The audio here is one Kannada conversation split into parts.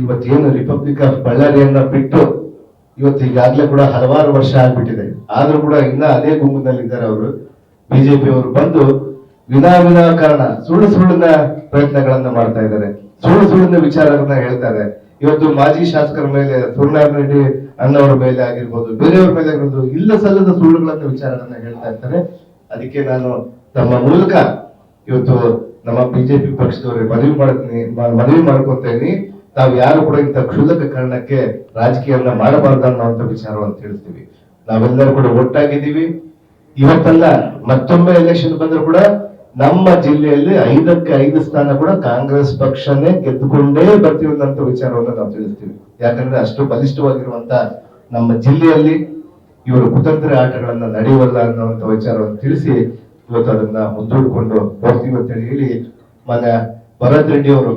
ಇವತ್ತೇನು ರಿಪಬ್ಲಿಕ್ ಆಫ್ ಬಳ್ಳಾರಿಯನ್ನ ಬಿಟ್ಟು ಇವತ್ತು ಈಗಾಗಲೇ ಕೂಡ ಹಲವಾರು ವರ್ಷ ಆಗ್ಬಿಟ್ಟಿದೆ. ಆದ್ರೂ ಕೂಡ ಇನ್ನ ಅದೇ ಗುಂಪಿನಲ್ಲಿ ಇದ್ದಾರೆ ಅವರು ಬಿಜೆಪಿ ಅವರು ಬಂದು ವಿನಾ ವಿನಾಕಾರಣ, ಸುಳ್ಳು ಸುಳ್ಳಿನ ಪ್ರಯತ್ನಗಳನ್ನ ಮಾಡ್ತಾ ಇದ್ದಾರೆ. ಸುಳ್ಳು ಸುಳ್ಳಿನ ವಿಚಾರಗಳನ್ನ ಹೇಳ್ತಾರೆ ಇವತ್ತು ಮಾಜಿ ಶಾಸಕರ ಮೇಲೆ ರೆಡ್ಡಿ ಅಣ್ಣವರ ಮೇಲೆ ಆಗಿರ್ಬೋದು, ಬೇರೆಯವ್ರ ಮೇಲೆ ಆಗಿರ್ಬೋದು, ಇಲ್ಲ ಸಲ್ಲದ ಸುಳ್ಳುಗಳನ್ನ ವಿಚಾರಗಳನ್ನ ಹೇಳ್ತಾ ಇರ್ತಾರೆ. ಅದಕ್ಕೆ ನಾನು ತಮ್ಮ ಮೂಲಕ ಇವತ್ತು ನಮ್ಮ ಬಿಜೆಪಿ ಪಕ್ಷದವರಿಗೆ ಮನವಿ ಮಾಡ್ತೀನಿ, ಮನವಿ ಮಾಡ್ಕೊತೇನೆ ತಾವು ಯಾರು ಕೂಡ ಇಂಥ ಕ್ಷುಲ್ಲಕ ಕಾರಣಕ್ಕೆ ರಾಜಕೀಯವನ್ನ ಮಾಡಬಾರ್ದು ಅನ್ನೋಂಥ ವಿಚಾರವನ್ನು ತಿಳಿಸ್ತೀವಿ. ನಾವೆಲ್ಲರೂ ಕೂಡ ಒಟ್ಟಾಗಿದ್ದೀವಿ. ಇವತ್ತಲ್ಲ ಮತ್ತೊಮ್ಮೆ ಎಲೆಕ್ಷನ್ ಬಂದ್ರು ಕೂಡ ನಮ್ಮ ಜಿಲ್ಲೆಯಲ್ಲಿ ಐದಕ್ಕೆ ಐದು ಸ್ಥಾನ ಕೂಡ ಕಾಂಗ್ರೆಸ್ ಪಕ್ಷನೇ ಗೆದ್ದುಕೊಂಡೇ ಬರ್ತೀವಿ ಅನ್ನೋ ವಿಚಾರವನ್ನು ನಾವು ತಿಳಿಸ್ತೀವಿ. ಯಾಕಂದ್ರೆ ಅಷ್ಟು ಬಲಿಷ್ಠವಾಗಿರುವಂತ ನಮ್ಮ ಜಿಲ್ಲೆಯಲ್ಲಿ ಇವರು ಕುತಂತ್ರ ಆಟಗಳನ್ನ ನಡೆಯುವಲ್ಲ ಅನ್ನುವಂತ ವಿಚಾರವನ್ನು ತಿಳಿಸಿ ಇವತ್ತು ಅದನ್ನ ಮುಂದೂಡಿಕೊಂಡು ಹೋಗ್ತೀವಿ ಅಂತ ಹೇಳಿ ಮನೆ ಭರತ್ ರೆಡ್ಡಿ ಅವರು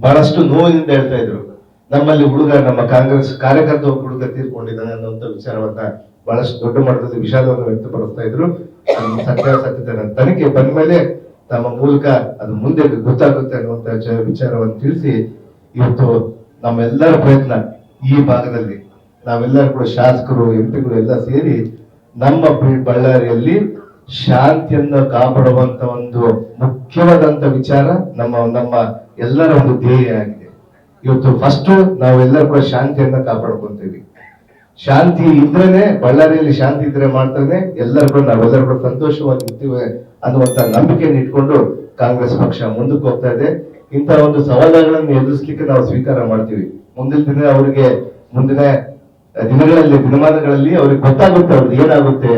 ಬಹಳಷ್ಟು ನೋವಿನಿಂದ ಹೇಳ್ತಾ ಇದ್ರು. ನಮ್ಮಲ್ಲಿ ಹುಡುಗ, ನಮ್ಮ ಕಾಂಗ್ರೆಸ್ ಕಾರ್ಯಕರ್ತ ಹುಡುಗ ತೀರ್ಕೊಂಡಿದ್ದಾನೆ ಅನ್ನುವಂಥ ವಿಚಾರವನ್ನ ಬಹಳಷ್ಟು ದೊಡ್ಡ ಮಟ್ಟದಲ್ಲಿ ವಿಷಾದವನ್ನು ವ್ಯಕ್ತಪಡಿಸ್ತಾ ಇದ್ರು. ಸರ್ಕಾರ ಸತ್ಯಾಸತ್ಯತೆ ತನಿಖೆ ಬಂದ್ಮೇಲೆ ತಮ್ಮ ಮೂಲಕ ಅದು ಮುಂದೆ ಗೊತ್ತಾಗುತ್ತೆ ಅನ್ನುವಂತ ವಿಚಾರ- ವಿಚಾರವನ್ನು ತಿಳಿಸಿ ಇವತ್ತು ನಮ್ಮೆಲ್ಲರ ಪ್ರಯತ್ನ ಈ ಭಾಗದಲ್ಲಿ. ನಾವೆಲ್ಲರೂ ಕೂಡ ಶಾಸಕರು ಎಂಪಿಗಳು ಎಲ್ಲ ಸೇರಿ ನಮ್ಮ ಬಳ್ಳಾರಿಯಲ್ಲಿ ಶಾಂತಿಯನ್ನ ಕಾಪಾಡುವಂತ ಒಂದು ಮುಖ್ಯವಾದಂತ ವಿಚಾರ ನಮ್ಮ ನಮ್ಮ ಎಲ್ಲರ ಒಂದು ಧ್ಯೇಯ ಆಗಿದೆ. ಇವತ್ತು ಫಸ್ಟ್ ನಾವೆಲ್ಲರೂ ಕೂಡ ಶಾಂತಿಯನ್ನ ಕಾಪಾಡ್ಕೊಂತೀವಿ. ಶಾಂತಿ ಇದ್ರೇನೆ, ಬಳ್ಳಾರಿಯಲ್ಲಿ ಶಾಂತಿ ಇದ್ರೆ ಮಾಡ್ತಾನೆ ಎಲ್ಲರೂ ಕೂಡ ನಾವೆಲ್ಲರೂ ಕೂಡ ಸಂತೋಷವಾಗಿರ್ತೀವಿ ಅನ್ನುವಂತ ನಂಬಿಕೆಯನ್ನು ಇಟ್ಕೊಂಡು ಕಾಂಗ್ರೆಸ್ ಪಕ್ಷ ಮುಂದಕ್ಕೆ ಹೋಗ್ತಾ ಇದೆ. ಇಂತಹ ಒಂದು ಸವಾಲುಗಳನ್ನು ಎದುರಿಸಲಿಕ್ಕೆ ನಾವು ಸ್ವೀಕಾರ ಮಾಡ್ತೀವಿ. ಮುಂದಿನ ದಿನ ಅವರಿಗೆ, ಮುಂದಿನ ದಿನಗಳಲ್ಲಿ, ದಿನಮಾನಗಳಲ್ಲಿ ಅವ್ರಿಗೆ ಗೊತ್ತಾಗುತ್ತೆ ಅವ್ರದ್ದು ಏನಾಗುತ್ತೆ.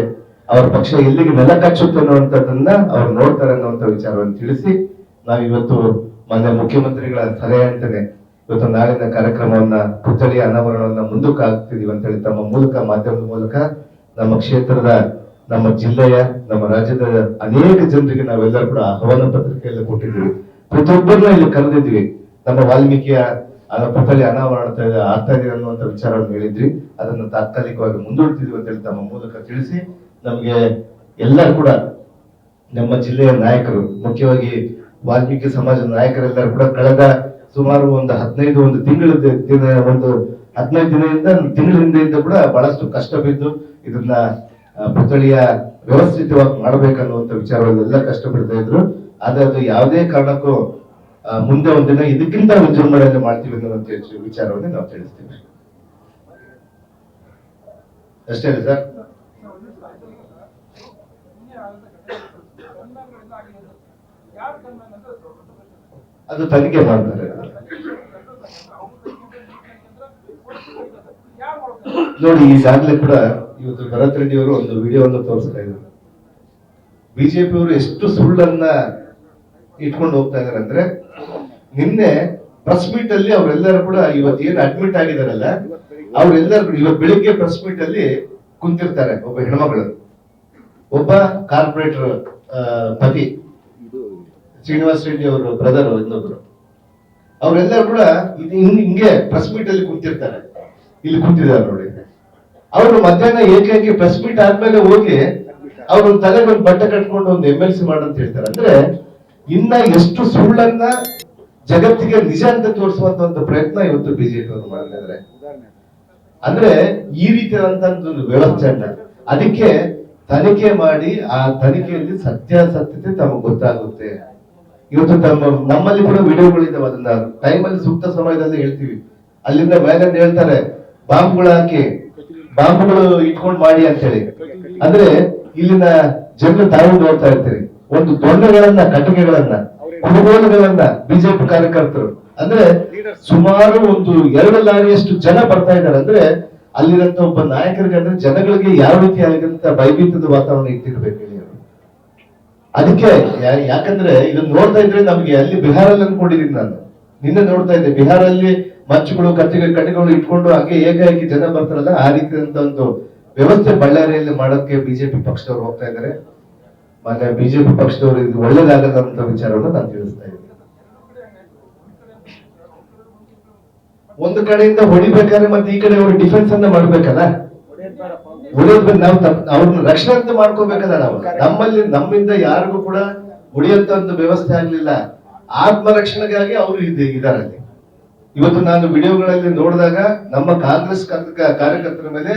ಅವ್ರ ಪಕ್ಷ ಎಲ್ಲಿಗೆ ನೆಲ ಕಚ್ಚುತ್ತೆ ಅನ್ನುವಂಥದ್ದನ್ನ ಅವ್ರು ನೋಡ್ತಾರೆ ಅನ್ನುವಂಥ ವಿಚಾರವನ್ನು ತಿಳಿಸಿ ನಾವಿವತ್ತು ಮಾನ್ಯ ಮುಖ್ಯಮಂತ್ರಿಗಳ ಸಲಹೆ ಅಂತಾನೆ ಇವತ್ತು ನಾಳಿನ ಕಾರ್ಯಕ್ರಮವನ್ನ ಪುತ್ಥಳಿಯ ಅನಾವರಣವನ್ನ ಮುಂದಕ್ಕೆ ಹಾಕ್ತಿದೀವಿ ಅಂತ ಹೇಳಿ ತಮ್ಮ ಮೂಲಕ, ಮಾಧ್ಯಮದ ಮೂಲಕ ನಮ್ಮ ಕ್ಷೇತ್ರದ, ನಮ್ಮ ಜಿಲ್ಲೆಯ, ನಮ್ಮ ರಾಜ್ಯದ ಅನೇಕ ಜನರಿಗೆ ನಾವೆಲ್ಲರೂ ಕೂಡ ಆಹ್ವಾನ ಪತ್ರಿಕೆಯಲ್ಲಿ ಕೊಟ್ಟಿದ್ದೀವಿ. ಪ್ರತಿಯೊಬ್ಬರನ್ನ ಇಲ್ಲಿ ಕರೆದಿದ್ವಿ ನಮ್ಮ ವಾಲ್ಮೀಕಿಯ ಅದರ ಪುತ್ಥಳಿ ಅನಾವರಣ ಆಗ್ತಾ ಇದೆ ಅನ್ನುವಂಥ ವಿಚಾರವನ್ನು ಹೇಳಿದ್ವಿ. ಅದನ್ನು ತಾತ್ಕಾಲಿಕವಾಗಿ ಮುಂದೂಡ್ತಿದ್ವಿ ಅಂತ ಹೇಳಿ ತಮ್ಮ ಮೂಲಕ ತಿಳಿಸಿ ನಮಗೆ ಎಲ್ಲ ಕೂಡ ನಮ್ಮ ಜಿಲ್ಲೆಯ ನಾಯಕರು, ಮುಖ್ಯವಾಗಿ ವಾಲ್ಮೀಕಿ ಸಮಾಜದ ನಾಯಕರೆಲ್ಲರೂ ಕೂಡ ಕಳೆದ ಸುಮಾರು ಒಂದು ಹದಿನೈದು, ಒಂದು ತಿಂಗಳ ದಿನ, ಒಂದು ಹದಿನೈದು ದಿನದಿಂದ ತಿಂಗಳಿಂದ ಕೂಡ ಬಹಳಷ್ಟು ಕಷ್ಟ ಬಿದ್ದು ಇದನ್ನ ಪುತ್ಥಳಿಯ ವ್ಯವಸ್ಥಿತವಾಗಿ ಮಾಡಬೇಕನ್ನುವಂತ ಕಷ್ಟ ಕಷ್ಟಪಡ್ತಾ ಇದ್ರು. ಆದ್ರೆ ಅದು ಯಾವುದೇ ಕಾರಣಕ್ಕೂ ಮುಂದೆ ಮುಂದೆ ಒಂದಿನ ಇದಕ್ಕಿಂತ ವಿಜೃಂಭಣೆಯಲ್ಲಿ ಮಾಡ್ತೀವಿ ಅನ್ನುವಂತ ವಿಚಾರವನ್ನು ನಾವು ತಿಳಿಸ್ತೀವಿ. ಅಷ್ಟೇ ಸರ್? ಅದು ತನಿಖೆ ಮಾಡ್ತಾರೆ. ನೋಡಿ ಈಗಾಗಲೇ ಕೂಡ ಇವತ್ತು ಭರತ್ ರೆಡ್ಡಿ ಅವರು ಒಂದು ವಿಡಿಯೋವನ್ನು ತೋರಿಸ್ತಾ ಇದ್ದಾರೆ. ಬಿಜೆಪಿ ಅವರು ಎಷ್ಟು ಸುಳ್ಳನ್ನ ಇಟ್ಕೊಂಡು ಹೋಗ್ತಾ ಇದಾರೆ ಅಂದ್ರೆ, ನಿನ್ನೆ ಪ್ರೆಸ್ ಮೀಟ್ ಅಲ್ಲಿ ಅವರೆಲ್ಲರೂ ಕೂಡ ಇವತ್ತು ಏನು ಅಡ್ಮಿಟ್ ಆಗಿದಾರಲ್ಲ ಅವರೆಲ್ಲರೂ ಇವತ್ತು ಬೆಳಿಗ್ಗೆ ಪ್ರೆಸ್ ಮೀಟ್ ಅಲ್ಲಿ ಕುಂತಿರ್ತಾರೆ ಒಬ್ಬ ಹೆಣ್ಮಗಳು. ಒಬ್ಬ ಕಾರ್ಪೊರೇಟರ್ ಪತಿ. ಶ್ರೀನಿವಾಸ್ ರೆಡ್ಡಿ ಅವರ ಬ್ರದರ್ ಇನ್ನೊಬ್ರು. ಅವರೆಲ್ಲರೂ ಕೂಡ ಇದು ಹಿಂಗ್- ಪ್ರೆಸ್ ಮೀಟ್ ಅಲ್ಲಿ ಕೂತಿರ್ತಾರೆ. ಇಲ್ಲಿ ಕೂತಿದ್ದಾರೆ ನೋಡಿ. ಅವರು ಮಧ್ಯಾಹ್ನ ಏಕಾಏಕಿ ಪ್ರೆಸ್ ಮೀಟ್ ಆದ್ಮೇಲೆ ಹೋಗಿ ಅವ್ರ ತಲೆ ಒಂದು ಬಟ್ಟೆ ಕಟ್ಕೊಂಡು ಒಂದು ಎಂ ಎಲ್ ಸಿ ಮಾಡಂತ ಹೇಳ್ತಾರೆ. ಅಂದ್ರೆ ಇನ್ನ ಎಷ್ಟು ಸುಳ್ಳನ್ನ ಜಗತ್ತಿಗೆ ನಿಜ ಅಂತ ತೋರಿಸುವಂತ ಒಂದು ಪ್ರಯತ್ನ ಇವತ್ತು ಬಿಜೆಪಿ ಅವರು ಮಾಡಿದ್ರೆ ಅಂದ್ರೆ ಈ ರೀತಿಯಾದಂತ ಒಂದು ವ್ಯವಸ್ಥೆ ಅಂತ ಅದಕ್ಕೆ ತನಿಖೆ ಮಾಡಿ ಆ ತನಿಖೆಯಲ್ಲಿ ಸತ್ಯಾಸತ್ಯತೆ ತಮಗೆ ಗೊತ್ತಾಗುತ್ತೆ. ಇವತ್ತು ತಮ್ಮ, ನಮ್ಮಲ್ಲಿ ಕೂಡ ವಿಡಿಯೋಗಳಿದ್ದಾವೆ ಅದನ್ನ. ಟೈಮಲ್ಲಿ ಸೂಕ್ತ ಸಮಯದಲ್ಲಿ ಹೇಳ್ತೀವಿ. ಅಲ್ಲಿಂದ ಮೇಲೆ ಹೇಳ್ತಾರೆ, ಬಾಂಬ್ಗಳು ಹಾಕಿ, ಬಾಂಬ್ಗಳು ಇಟ್ಕೊಂಡು ಮಾಡಿ ಅಂತ ಹೇಳಿ ಅಂದ್ರೆ ಇಲ್ಲಿನ ಜನರು ತಾವು ನೋಡ್ತಾ ಇರ್ತೀರಿ. ಒಂದು ದೊಣ್ಣೆಗಳನ್ನ, ಕಟ್ಟಿಗೆಗಳನ್ನ ಕುಡುಗೋಲುಗಳನ್ನ ಬಿಜೆಪಿ ಕಾರ್ಯಕರ್ತರು. ಅಂದ್ರೆ ಸುಮಾರು ಒಂದು ಎರಡು ಲಾರಿಯಷ್ಟು ಜನ ಬರ್ತಾ ಇದ್ದಾರೆ. ಅಂದ್ರೆ ಅಲ್ಲಿರಂತ ಒಬ್ಬ ನಾಯಕರಿಗೆ ಅಂದ್ರೆ ಜನಗಳಿಗೆ ಯಾವ ರೀತಿ ಆಗಂತ ಭಯಭೀತದ ವಾತಾವರಣ ಇಟ್ಟಿರ್ಬೇಕು. ಅದಕ್ಕೆ ಯಾಕಂದ್ರೆ ಇದನ್ನ ನೋಡ್ತಾ ಇದ್ರೆ ನಮ್ಗೆ ಅಲ್ಲಿ ಬಿಹಾರಲ್ಲಿ ಅನ್ಕೊಂಡಿದೀನಿ ನಾನು. ನಿನ್ನೆ ನೋಡ್ತಾ ಇದ್ದೆ, ಬಿಹಾರಲ್ಲಿ ಮಚ್ಚುಗಳು ಕತ್ತಿಗೆ ಕಣ್ಣುಗಳು ಇಟ್ಕೊಂಡು ಹಾಗೆ ಏಕಾಏಕಿ ಜನ ಬರ್ತಾರಲ್ಲ, ಆ ರೀತಿಯಾದಂತ ಒಂದು ವ್ಯವಸ್ಥೆ ಬಳ್ಳಾರಿಯಲ್ಲಿ ಮಾಡೋಕೆ ಬಿಜೆಪಿ ಪಕ್ಷದವ್ರು ಹೋಗ್ತಾ ಇದ್ದಾರೆ. ಮತ್ತೆ ಬಿಜೆಪಿ ಪಕ್ಷದವರು ಇದು ಒಳ್ಳೇದಾಗದಂತ ವಿಚಾರವನ್ನು ನಾನು ತಿಳಿಸ್ತಾ ಇದ್ದೀನಿ. ಒಂದು ಕಡೆಯಿಂದ ಹೊಡಿಬೇಕಾದ್ರೆ ಮತ್ತೆ ಈ ಕಡೆ ಅವರು ಡಿಫೆನ್ಸ್ ಅನ್ನ ಮಾಡ್ಬೇಕಲ್ಲ? ಉಳಿಯೋದ್ ನಾವು ಅವ್ರನ್ನ ರಕ್ಷಣೆ ಅಂತ ಮಾಡ್ಕೋಬೇಕಲ್ಲ ನಾವು. ನಮ್ಮಲ್ಲಿ ನಮ್ಮಿಂದ ಯಾರಿಗೂ ಕೂಡ ಉಳಿಯಂತ ಒಂದು ವ್ಯವಸ್ಥೆ ಆಗ್ಲಿಲ್ಲ. ಆತ್ಮರಕ್ಷಣೆಗಾಗಿ ಅವರು ಇದೆ ಇದಾರಲ್ಲಿ. ಇವತ್ತು ನಾನು ವಿಡಿಯೋಗಳಲ್ಲಿ ನೋಡಿದಾಗ ನಮ್ಮ ಕಾಂಗ್ರೆಸ್ ಕಾರ್ಯ- ಕಾರ್ಯಕರ್ತರ ಮೇಲೆ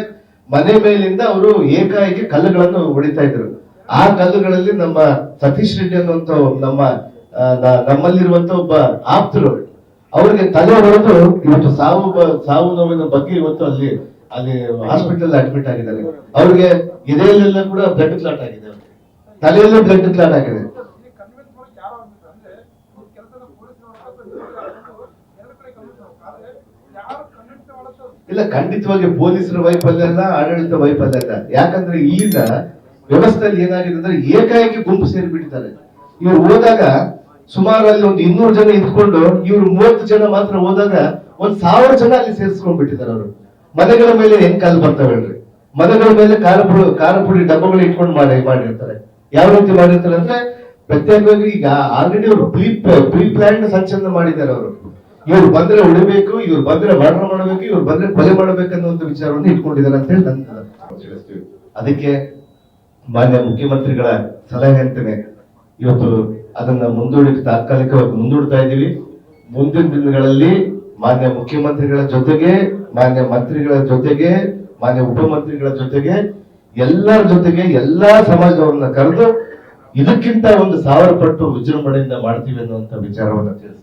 ಮನೆ ಮೇಲಿಂದ ಅವರು ಏಕಾಏಕಿ ಕಲ್ಲುಗಳನ್ನು ಹೊಡಿತಾ ಇದ್ರು. ಆ ಕಲ್ಲುಗಳಲ್ಲಿ ನಮ್ಮ ಸತೀಶ್ ರೆಡ್ಡಿ ಅನ್ನುವಂತ ನಮ್ಮ ನಮ್ಮಲ್ಲಿರುವಂತ ಒಬ್ಬ ಆಪ್ತರು ಅವ್ರಿಗೆ ತಲೆ ಹೊಡೆದು ಇವತ್ತು ಸಾವು ಸಾವು ನೋವಿನ ಬಗ್ಗೆ ಇವತ್ತು ಅಲ್ಲಿ ಅಲ್ಲಿ ಹಾಸ್ಪಿಟಲ್ ಅಡ್ಮಿಟ್ ಆಗಿದ್ದಾರೆ. ಅವ್ರಿಗೆ ಎದೆಯಲ್ಲೆಲ್ಲ ಕೂಡ ಬ್ಲಡ್ ಕ್ಲಾಟ್ ಆಗಿದೆ. ತಲೆಯಲ್ಲೂ ಬ್ಲಡ್ ಕ್ಲಾಟ್ ಆಗಿದೆ. ಇಲ್ಲ ಖಂಡಿತವಾಗಿ ಪೊಲೀಸರ ವೈಫಲ್ಯ ಅಲ್ಲ ಆಡಳಿತ ವೈಫಲ್ಯ ಅಲ್ಲ. ಯಾಕಂದ್ರೆ ಇಲ್ಲಿಂದ ವ್ಯವಸ್ಥೆಯಲ್ಲಿ ಏನಾಗಿದೆ ಅಂದ್ರೆ ಏಕಾಏಕಿ ಗುಂಪು ಸೇರಿಬಿಟ್ಟಿದ್ದಾರೆ. ಇವ್ರು ಹೋದಾಗ ಸುಮಾರು ಅಲ್ಲಿ ಒಂದು ಇನ್ನೂರು ಜನ ಇದ್ಕೊಂಡು ಇವ್ರು ಮೂವತ್ತು ಜನ ಮಾತ್ರ ಹೋದಾಗ ಒಂದ್ ಸಾವಿರ ಜನ ಅಲ್ಲಿ ಸೇರಿಸ್ಕೊಂಡ್ ಬಿಟ್ಟಿದ್ದಾರೆ ಅವರು. ಮನೆಗಳ ಮೇಲೆ ಹೆಂಗ್ ಕಾಲು ಬರ್ತಾವೆ ಹೇಳ್ರಿ. ಮನೆಗಳ ಮೇಲೆ ಖಾರ ಪುಡಿ ಖಾರ ಪುಡಿ ಡಬ್ಬಗಳು ಇಟ್ಕೊಂಡು ಮಾಡಿ, ಮಾಡಿರ್ತಾರೆ. ಯಾವ ರೀತಿ ಮಾಡಿರ್ತಾರೆ ಅಂದ್ರೆ, ಪ್ರತ್ಯೇಕವಾಗಿ ಈಗ ಆಲ್ರೆಡಿ ಅವರು ಪ್ರೀ ಪ್ರೀ ಪ್ಲಾನ್ ಸಂಚಲನ ಮಾಡಿದ್ದಾರೆ ಅವರು. ಇವ್ರು ಬಂದ್ರೆ ಉಳಿಬೇಕು ಇವ್ರು ಬಂದ್ರೆ ಮರ್ಡರ್ ಮಾಡಬೇಕು, ಇವ್ರು ಬಂದ್ರೆ ಕೊಲೆ ಒಂದು ವಿಚಾರವನ್ನು ಇಟ್ಕೊಂಡಿದ್ದಾರೆ ಅಂತ ಹೇಳಿ ನನ್ನ ಅದಕ್ಕೆ ಮಾನ್ಯ ಮುಖ್ಯಮಂತ್ರಿಗಳ ಸಲಹೆ ಅಂತಾನೆ ಇವತ್ತು ಅದನ್ನ ಮುಂದೂಡಿ ತಾತ್ಕಾಲಿಕವಾಗಿ ಮುಂದೂಡ್ತಾ ಇದ್ದೀವಿ. ಮುಂದಿನ ದಿನಗಳಲ್ಲಿ ಮಾನ್ಯ ಮುಖ್ಯಮಂತ್ರಿಗಳ ಜೊತೆಗೆ, ಮಾನ್ಯ ಮಂತ್ರಿಗಳ ಜೊತೆಗೆ, ಮಾನ್ಯ ಉಪಮಂತ್ರಿಗಳ ಜೊತೆಗೆ, ಎಲ್ಲರ ಜೊತೆಗೆ ಎಲ್ಲಾ ಸಮಾಜವನ್ನ ಕರೆದು ಇದಕ್ಕಿಂತ ಒಂದು ಸಾವಿರ ಪಟ್ಟು ವಿಜೃಂಭಣೆಯಿಂದ ಮಾಡ್ತೀವಿ ಅನ್ನುವಂತ ವಿಚಾರವನ್ನ ತಿಳಿಸ್ತೀವಿ